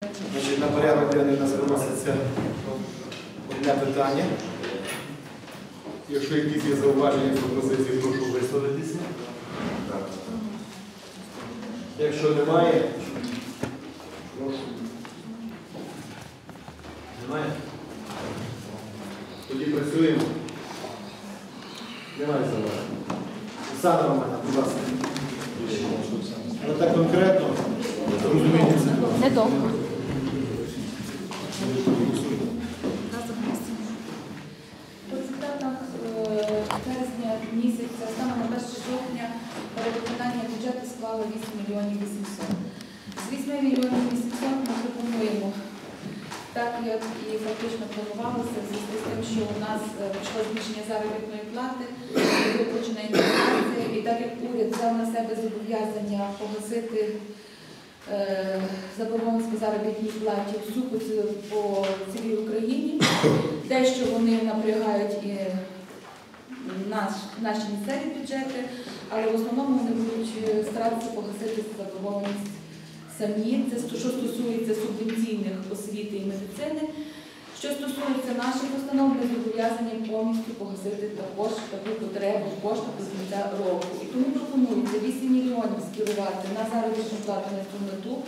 Значить, на порядок денний у нас виноситься одне питання. Якщо якісь є зауваження, пропозиції, прошу висловитися. Якщо немає, прошу. Немає? Тоді працюємо. Немає зауважень. Олександр Романов, будь ласка. Ну так конкретно розумієте ситуацію. Недовго. По результатах е, березня місяця, саме на 1 жовтня, перевиконання бюджету склало 8 мільйонів 800. З 8 мільйонів 800 ми пропонуємо, так як і фактично планувалося, в зв'язку з тим, що у нас е, пішло збільшення заробітної плати, виплачена інфляція, і так як уряд взяв на себе зобов'язання погасити е, заборгованість заробітній платі всю по цілій Україні. Те, що вони напрягають і наш, наші місцеві бюджети, але в основному вони будуть е, старатися погасити заборгованість самі. Це що стосується субвенційних освіти і медицини. Що стосується наших установ, ми зобов'язані повністю погасити також таку потребу в коштах до кінця року. І тому пропонується 8 мільйонів скерувати на заробітну плату на цю мету.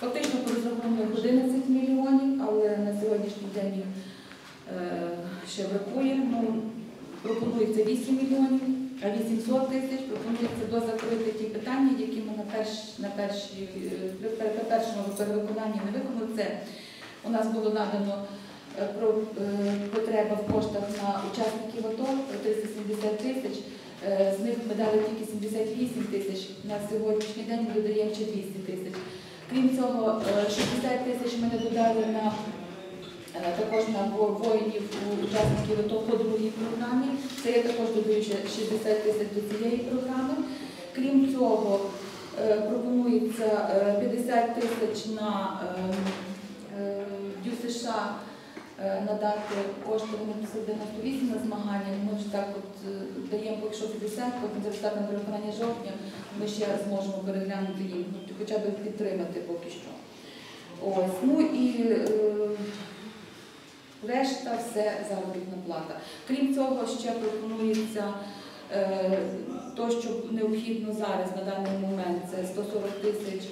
Фактично по розрахунках 11 мільйонів, але на сьогоднішній день е, ще бракує. Ну, пропонується 8 мільйонів, а 800 тисяч пропонується дозакрити ті питання, які ми на, перш, на, перші, е, при, першому перевиконанні не виконали. Це у нас було надано е, про е, потреба в коштах на учасників АТО 370 тисяч. З них ми дали тільки 78 тисяч. На сьогоднішній день ми додаємо ще 200 тисяч. Крім цього, е, 60 тисяч ми не додали на також на во- воїнів учасників АТО по другій програмі. Це я також додаю ще 60 тисяч до цієї програми. Крім цього, е, пропонується е, 50 тисяч на е, е, Дю США е, надати кошти вони просили 98 на змагання. Ми ж так от е, даємо поки що 50, потім за результатами переконання жовтня ми ще зможемо переглянути їм, ну, хоча б підтримати поки що. Ось, ну і е, решта все заробітна плата. Крім цього, ще пропонується е, то, що необхідно зараз на даний момент, це 140 тисяч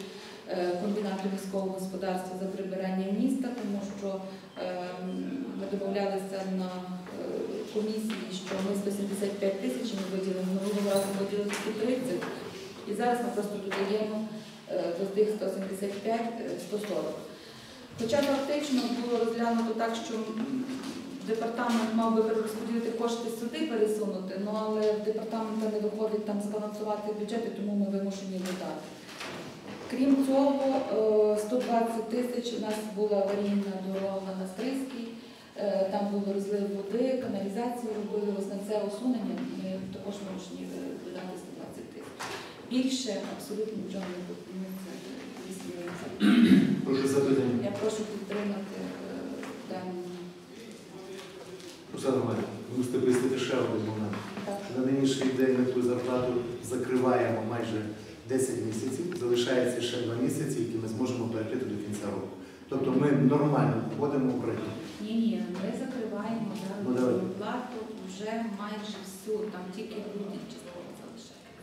е, комбінату міського господарства за прибирання міста, тому що е, ми домовлялися на е, комісії, що ми 175 тисяч ми виділимо, минулого разу виділили 130, і зараз ми просто додаємо до тих 175 е, 140. Хоча фактично було розглянуто так, що департамент мав би перерозподілити кошти сюди пересунути, ну але в департамента не виходить там збалансувати бюджети, тому ми вимушені додати. Крім цього, е, 120 тисяч у нас була аварійна дорога на Стрийській, е, там був розлив води, каналізацію робили, ось на це усунення, ми також вимушені е, додати 120 тисяч. Більше абсолютно нічого не пропонується. Прошу запитання. Я прошу підтримати е, дані. Руслан Романов, ви мусите пояснити ще один момент. Що на нинішній день ми ту зарплату закриваємо майже 10 місяців, залишається ще 2 місяці, які ми зможемо перекрити до кінця року. Тобто ми нормально входимо в проєкт. Ні, ні, ми закриваємо Ну, давай. плату вже майже всю, там тільки грудні частково залишається.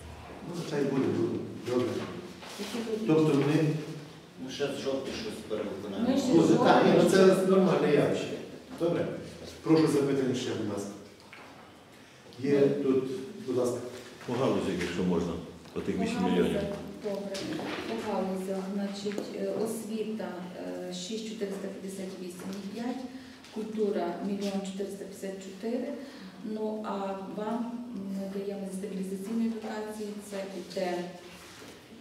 Ну, хай буде, буде. Добре. Тобто ми. Ну, ще з жовтня щось перевиконання. Ми ще- Ну, це- так, ні, ну, це нормальне явище. Добре. Прошу запитання ще, будь ласка. Є тут, будь ласка. По галузі, якщо можна, по тих 8 мільйонів. Добре. По галузях, значить, е, освіта е, 6458,5, культура 1 454, ну а вам ми даємо зі стабілізаційної дотації, це іде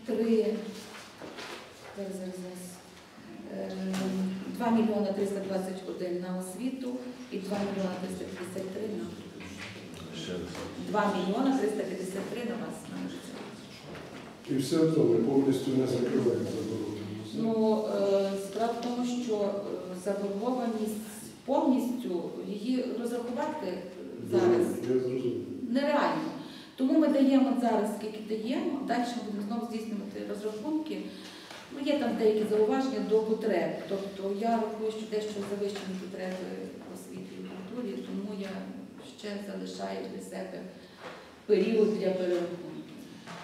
3, зараз, зараз, зараз, е, 2 мільйона 321 на освіту і 2 мільйона 353 на Ще 2 мільйона 353 на вас на місце. І все одно ми повністю не закриваємо заборгованість. Ну, е, справа в тому, що е, заборгованість повністю її розрахувати зараз Я зрозумів. нереально. Тому ми даємо зараз, скільки даємо, далі ми будемо знову здійснювати розрахунки. Ну, є там деякі зауваження до потреб. Тобто я рахую, що дещо завищені потреби в освіті і культурі, тому я ще залишаю для себе період для перерахунку.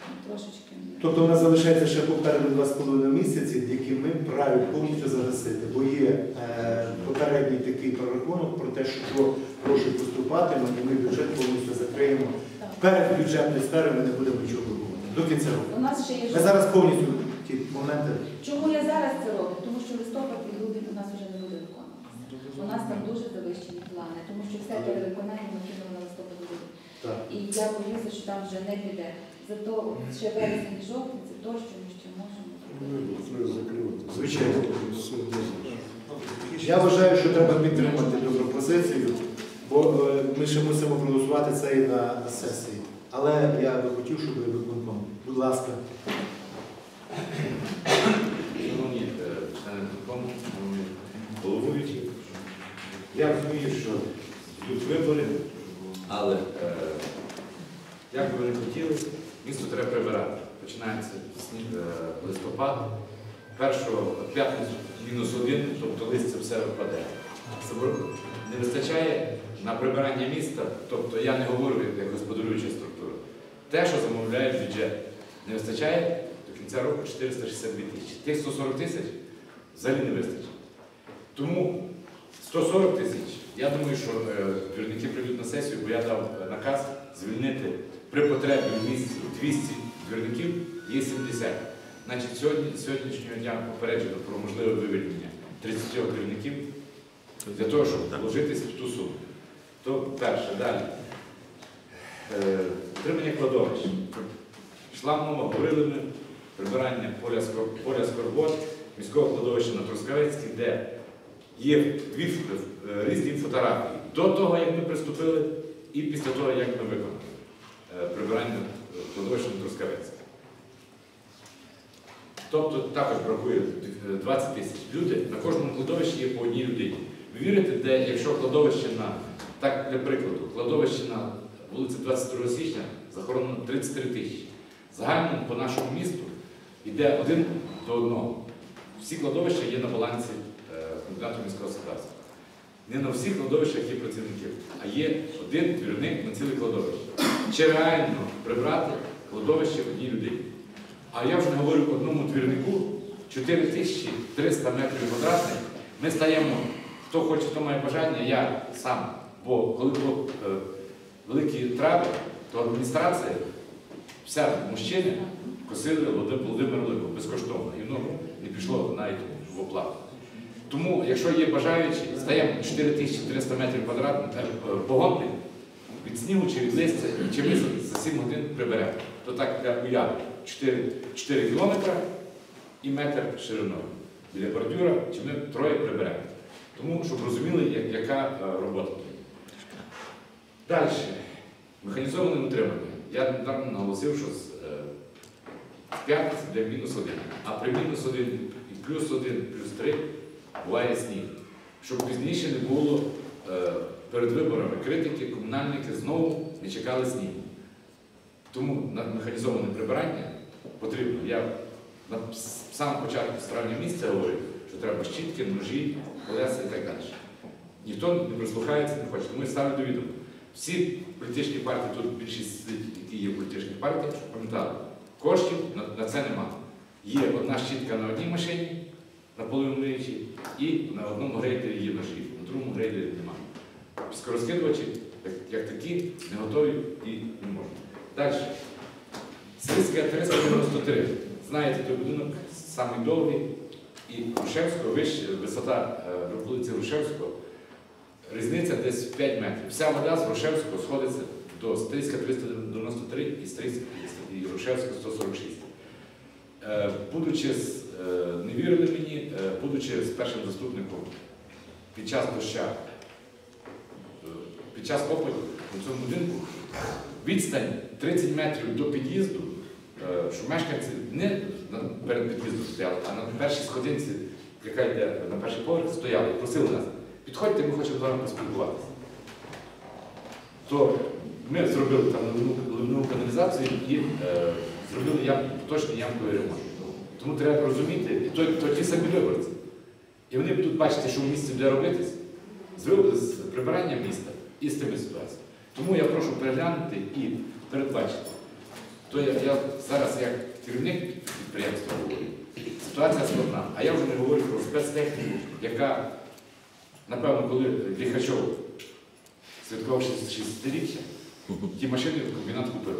Ну, Трошечки. Тобто у нас залишається ще попереду 2,5 місяці, які ми праві повністю загасити. Бо є е, попередній такий прорахунок про те, що гроші поступатимуть, і ми бюджет повністю закриємо. Перед бюджетною сферою ми не будемо нічого робити. До кінця року. У нас ще є Ми зараз повністю ті моменти. Чому я зараз це роблю? Тому що листопад і грудень у нас вже не буде виконуватися. У нас там дуже завищені плани, тому що все перевиконання ми кинули на листопад грудень. І я боюся, що там вже не піде. Зато ще вересень і жовтень це то, що ми ще можемо Ну, зробити. Звичайно. Я вважаю, що треба підтримати цю пропозицію, бо е, ми ще мусимо проголосувати це і на сесії. Але я би хотів, щоб ви виконком. Будь ласка. Шановні члени виконкому, шановні головуючі, я розумію, що йдуть вибори, але е, як би ви не хотіли, місто треба прибирати. Починається сні- е, листопад, першого п'ятницю мінус один, тобто листя все випаде. Не вистачає на прибирання міста, тобто я не говорю як господарююча структура. Те, що замовляє бюджет, не вистачає кінця року 462 тисячі. Тих 140 тисяч взагалі не вистачить. Тому 140 тисяч, я думаю, що е, двірники прийдуть на сесію, бо я дав е, наказ звільнити при потребі в місті 200 двірників, є 70. Значить, сьогодні, сьогоднішнього дня попереджено про можливе вивільнення 30 двірників для того, щоб вложитись в ту суму. То перше, далі. Е, Утримання кладовищ. Мова, говорили ми, прибирання поля, поля Скорбот, міського кладовища на Трускавецькій, де є дві е, різні фотографії до того, як ми приступили, і після того, як ми виконали е, прибирання е, кладовища на Трускавецькій. Тобто також бракує е, 20 тисяч. Люди на кожному кладовищі є по одній людині. Ви вірите, де якщо кладовище на, так для прикладу, кладовище на вулиці 22 січня захоронено 33 тисячі. Загально по нашому місту йде один до одного. Всі кладовища є на балансі комбінату міського господарства. Не на всіх кладовищах є працівників, а є один двірник на ціле кладовище. Чи реально прибрати кладовище одній людині? А я вже говорю одному двірнику 4300 метрів квадратних. Ми стаємо, хто хоче, хто має бажання, я сам. Бо коли було е, великі трави, то адміністрація, вся мужчини косили Володимир Володимир безкоштовно. І воно не пішло навіть в оплату. Тому, якщо є бажаючі, стаємо 4300 метрів квадратних е, погонних від снігу чи листя, і чи ми за, за 7 годин приберемо. То так для уяви 4, 4 кілометри і метр шириною. Біля бордюра, чи ми троє приберемо. Тому, щоб розуміли, як- яка е, робота тут. Далі. Механізоване утримання. Я недавно наголосив, що з е, п'ятниці де мінус один. А при мінус один і плюс один, плюс три буває сніг. Щоб пізніше не було е, перед виборами критики, комунальники знову не чекали снігу. Тому на механізоване прибирання потрібно. Я на самому початку з травня місяця говорив, що треба щітки, ножі, колеса і так далі. Ніхто не прислухається, не хоче. Тому я ставлю до відома. Всі політичні партії, тут більшість які є партіях, щоб пам'ятали, коштів на, це нема. Є одна щітка на одній машині, на полумиючій, і на одному грейдері є ножі, на другому грейдері немає. Скорозкидувачі, як такі, не готові і не можуть. Далі. Сільська 393. Знаєте, той будинок самий довгий, і Рушевського, вище, висота е, вулиці Рушевського, різниця десь 5 метрів. Вся вода з Рушевського сходиться до Стрийська 393 і Стрийська і Рушевська 146. Е, Будучи, з- е, не вірили мені, е, будучи з першим заступником під час доща, під час опиту у цьому будинку, відстань 30 метрів до під'їзду, що мешканці не перед під'їздом стояли, а на першій сходинці, яка йде на перший поверх, стояли просили нас, підходьте, ми хочемо з вами поспілкуватися. Ми зробили там ливну, каналізацію і е, зробили ям, точний ямковий ремонт. Тому треба розуміти, і то, то ті самі виборці. І вони будуть бачити, що в місті буде робитись з, з прибиранням міста і з тими ситуаціями. Тому я прошу переглянути і передбачити. То я, я зараз як керівник підприємства говорю, ситуація складна. А я вже не говорю про спецтехніку, яка, напевно, коли Ліхачов святкував 60-річчя, ті машини комбінат купив.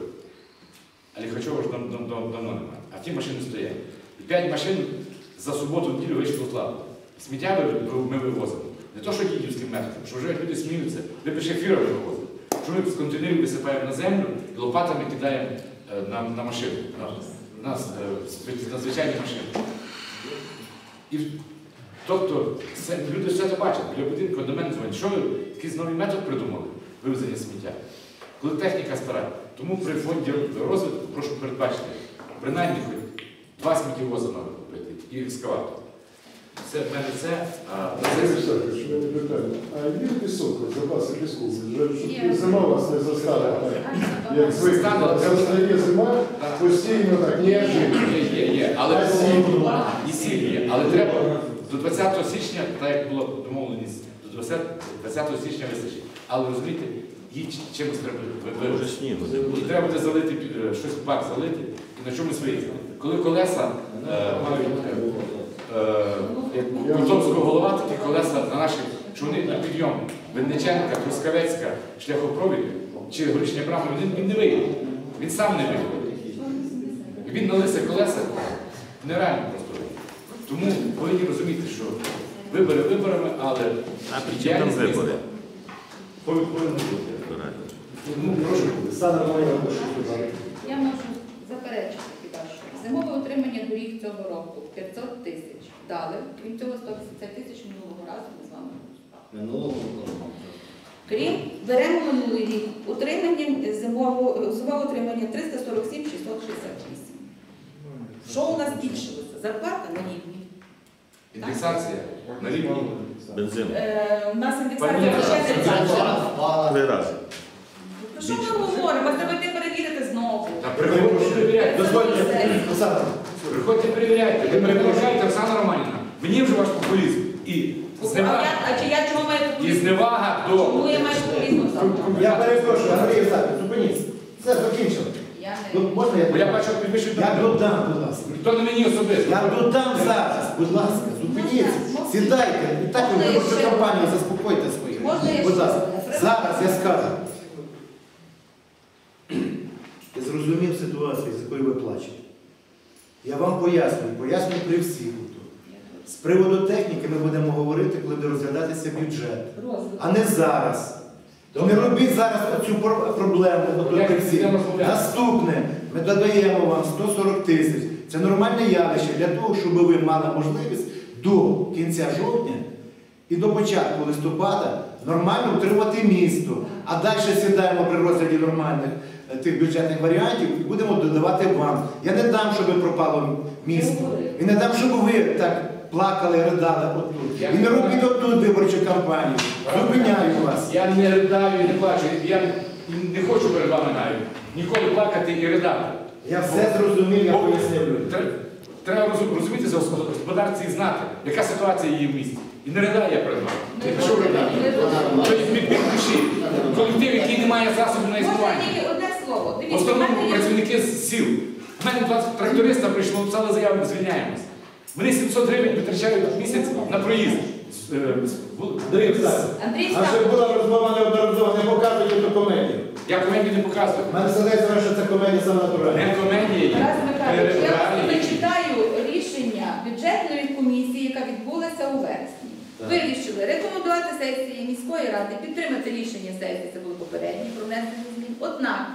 А Ліхачова ж дав- дав- дав- давно немає. А ті машини стоять. І п'ять машин за суботу неділю вийшли в Славу. Сміття ми вивозимо. Не то, що дідівським методом, що вже люди сміються, ви пише фіра вивозили. Що ми з контейнерів висипаємо на землю і лопатами кидаємо е, на, на машину, на, на, е, на звичайні машини. І, тобто, це, люди все це бачать. Біля будинку до мене дзвонять, що ви якийсь новий метод придумали вивезення сміття. Коли техніка стара. Тому при фонді розвитку прошу передбачити, принаймні хоч два сміттєвоза нових купити і екскаватор. Це в мене все. А, на Сергій сесії- у мене питання. А є пісок, запаси піску? Щоб зима вас не застала. Як звикли, Застала, це стає зима, постійно так, ні, Є, є, є. Але А і сіль є. Але треба до 20 січня, так як було домовленість, до 20, 20 січня вистачить. Але розумієте, її чимось треба вивезти. І треба буде залити е, щось в бак залити і на чомусь виїздити. Коли колеса е, мають е, Кутовського голова, такі колеса на наші, що вони на підйом Винниченка, Трускавецька, шляхопровід чи горішня брама, він, він не виїде. Він сам не виїде. І він на лисе колеса нереально просто. Тому повинні розуміти, що вибори виборами, але А при чому там вибори? повинна бути. Прошу додати. Я можу заперечити хіба що. Зимове утримання доріг цього року 500 тисяч. Дали. Крім цього 180 тисяч минулого разу ми з вами. Минулого року. Крім беремо минулий рік утримання зимового зимове утримання 347 668. Що у нас збільшилося? Зарплата на рівні. Індексація на рівні. Бензин. Е, у нас індексація Оксана, 30. Три рази. Ну, Що ми говоримо? Треба йти перевірити знову. Та приходьте перевіряйте. Приходьте перевіряйте. Ви перепрошуєте, Оксана Романівна. Мені вже ваш популізм. І А, зневага, я, а чи я чого маю і популізм? зневага Чому я маю популізм? Оксана? я перепрошую, Андрій Олександрович, зупиніться. Все, закінчили. Я Ну, не... можна Бо я бачу, підвищують Я додам, будь ласка. То не мені особисто. Я додам зараз, будь ласка, зупиніться, сідайте. І так ви виборчу кампанію заспокойте. Будь ласка, зараз я скажу. Я зрозумів ситуацію, з якою ви плачете. Я вам пояснюю, пояснюю при всіх. З приводу техніки ми будемо говорити, коли буде розглядатися бюджет. А не зараз. Не робіть зараз оцю пор- проблему? Наступне, ми додаємо вам 140 тисяч. Це нормальне явище для того, щоб ви мали можливість до кінця жовтня і до початку листопада нормально утримати місто. А далі сідаємо при розгляді нормальних е, тих бюджетних варіантів і будемо додавати вам. Я не дам, щоб пропало місто. І не дам, щоб ви так плакали, ридали отут. І не робіть отут виборчу кампанію. Зупиняю вас. Я не ридаю і не плачу. Я не хочу перед вами навіть ніколи плакати і ридати. Я все зрозумів, я тре- Треба розуміти за господарці і знати, яка ситуація є в місті. І не ридаю я перед вами. Ми Я пишу ридати. будемо- Тобто від душі. Колектив, який не має засобів на існування. тільки одне слово. В основному працівники з сіл. У мене два тракториста прийшло, написали заяву, ми звільняємось. Вони 700 гривень витрачають в місяць на проїзд. Е, А ще була розмова неодноразово, не показуйте ту комедію. Я комедію не показую. Мене здається, що це комедія саме натуральна. Не комедія. Тарас Михайлович, я Е, просто реалії. зачитаю рішення бюджетної комісії, яка відбулася у вересні. Вирішили рекомендувати сесії міської ради підтримати рішення сесії, це було попереднє про внесення змін. Однак,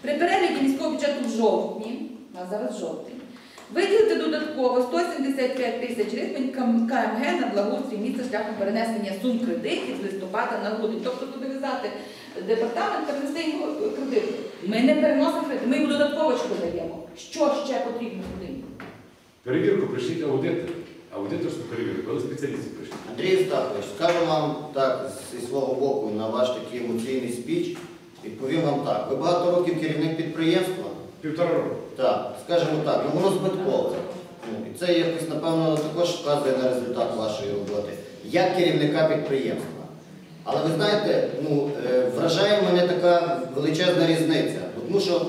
при перегляді міського бюджету в жовтні, а зараз жовтень, виділити додатково 175 тисяч гривень КМГ на благоустрій міста шляхом перенесення сум кредитів з листопада на грудень. Тобто зобов'язати департамент перенести йому кредит. Ми не переносимо кредит, ми йому додатково ще додаємо. Що ще потрібно туди? Перевірку прийшліть аудитор. Аудиторську перевірку, коли спеціалісти прийшли. Андрій Остапович, скажу вам так зі свого боку на ваш такий емоційний спіч. Відповім вам так. Ви багато років керівник підприємства. Півтора року. Так, скажімо так, ну воно збиткове. Ну, і це якось, напевно, також вказує на результат вашої роботи, як керівника підприємства. Але ви знаєте, ну, е, вражає мене така величезна різниця. Тому що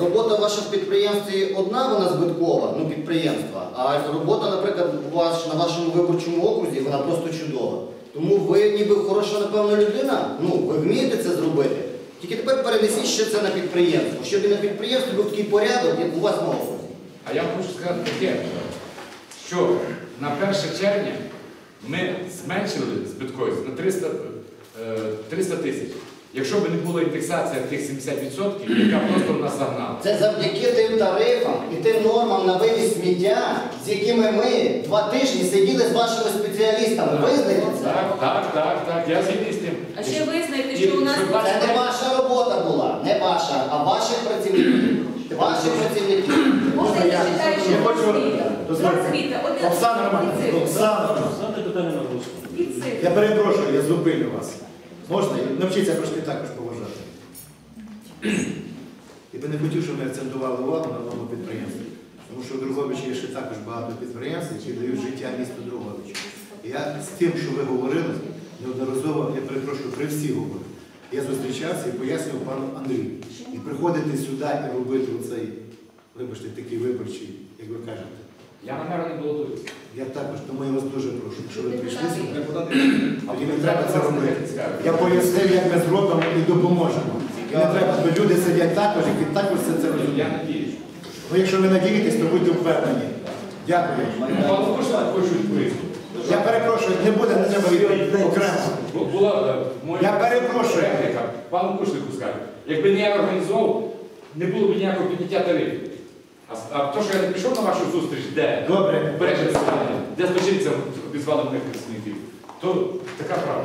робота ваша в підприємстві одна, вона збиткова, ну підприємства, а робота, наприклад, у вас на вашому виборчому окрузі, вона просто чудова. Тому ви ніби хороша, напевно, людина, ну, ви вмієте це зробити. Тільки тепер перенесіть ще це на підприємство, щоб і на підприємстві був такий порядок, як у вас на окрузі. А я хочу сказати таке, що на 1 червня ми зменшили збитковість на 300, е, 300 тисяч. Якщо б не була індексація тих 70%, яка просто в нас загнала. Це завдяки тим тарифам і тим нормам на вивіз сміття, з якими ми два тижні сиділи з вашими спеціалістами. Визнайте це. Так, так, так, так, я згідний з тим. А ще визнайте, що у нас Це не ваша робота була, не ваша, а ваших працівників. Ваших працівників. Можна я читаю, що Я хочу-. Оксана Романівна. Оксана питання на голосу. Я перепрошую, я зупиню вас. Можна? Навчіться трошки також поважати. Я би не хотів, щоб ми акцентували увагу на одному підприємстві. Тому що в Друговичі є ще також багато підприємств, які дають життя місту Друговичу. І я з тим, що ви говорили, неодноразово, я перепрошую, при всіх говорю. Я зустрічався і пояснював пану Андрію. І приходити сюди і робити оцей, вибачте, такий виборчий, як ви кажете. Я на мера не балотуюся. Я також, тому я вас дуже прошу, якщо ви прийшли сюди, тоді не треба це робити. Я пояснив, як ми зробимо і допоможемо. І не треба, бо люди сидять також, які також все це Я розуміють. надіюсь. Ну, якщо ви надієтесь, то будьте впевнені. Дякую. Пане Кушна хочу відповісти. Я перепрошую, не буде, не треба відповідь окремо. Е, Я перепрошую. пану Кушнику скажу. Якби не я організовував, не було б ніякого підняття тарифів. А, а то, що я не прийшов на вашу зустріч, де Добре. бережне ставлення, де злочинцям обізвали мене представників, то така правда.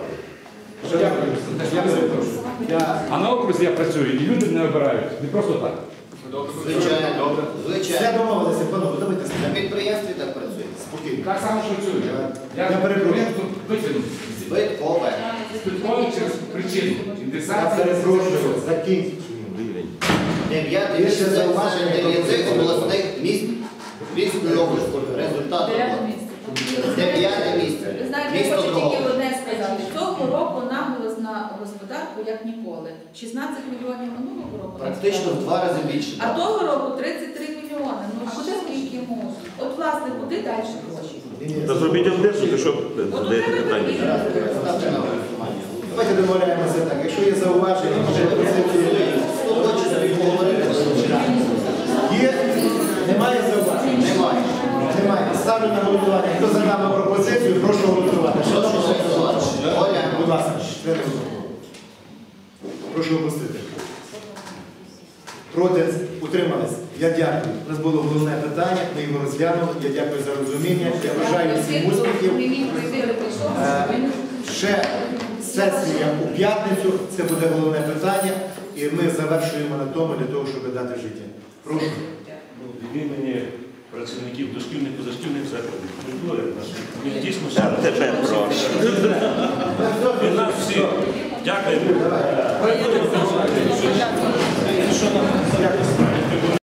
Що дякую, за те, що я не запрошую. Я А на окрузі я працюю, і люди мене обирають, не просто так. Звичайно. все Звичайно. домовилися, панове, давайте На підприємстві так працює. Спокійно. Так само працюю. Я перепрошую. витягнув. Збиткове. Спитково через причину. Я Індексація. перепрошую, закінчуємо. Рівень. Місце зауваження, серед обласних міст Львівської області. Результат Дев'яте місце. Дев'яте місце. Ви знаєте, я хочу тільки одне сказати. Цього року наголос на господарку як ніколи. 16 мільйонів минулого року. Практично в два рази більше. А того року 33 мільйони. Ну куди скільки можна? От власне, куди далі гроші? Та зробіть одержу, що От питання. перевірити. Ставте на голосування. Давайте домовляємося так. Якщо є зауваження, може пропозиції. Хто хоче собі поговорити? Є? Немає зауважень? Немає. Немає. Ставлю на голосування. Хто за дану пропозицію, прошу голосувати. Що ж голосувати? Будь ласка. Прошу опустити. Проти утримались. Я дякую. У нас було головне питання, ми його розглянули. Я дякую за розуміння. Я бажаю всім успіхів. Е, Ще сесія у п'ятницю, це буде головне питання, і ми завершуємо на тому для того, щоб дати життя. Прошу. Ну, працівників дошкільних позашкільних закладів. Культури наших ми дійсно Та тебе прошу. від нас всі. Дякую.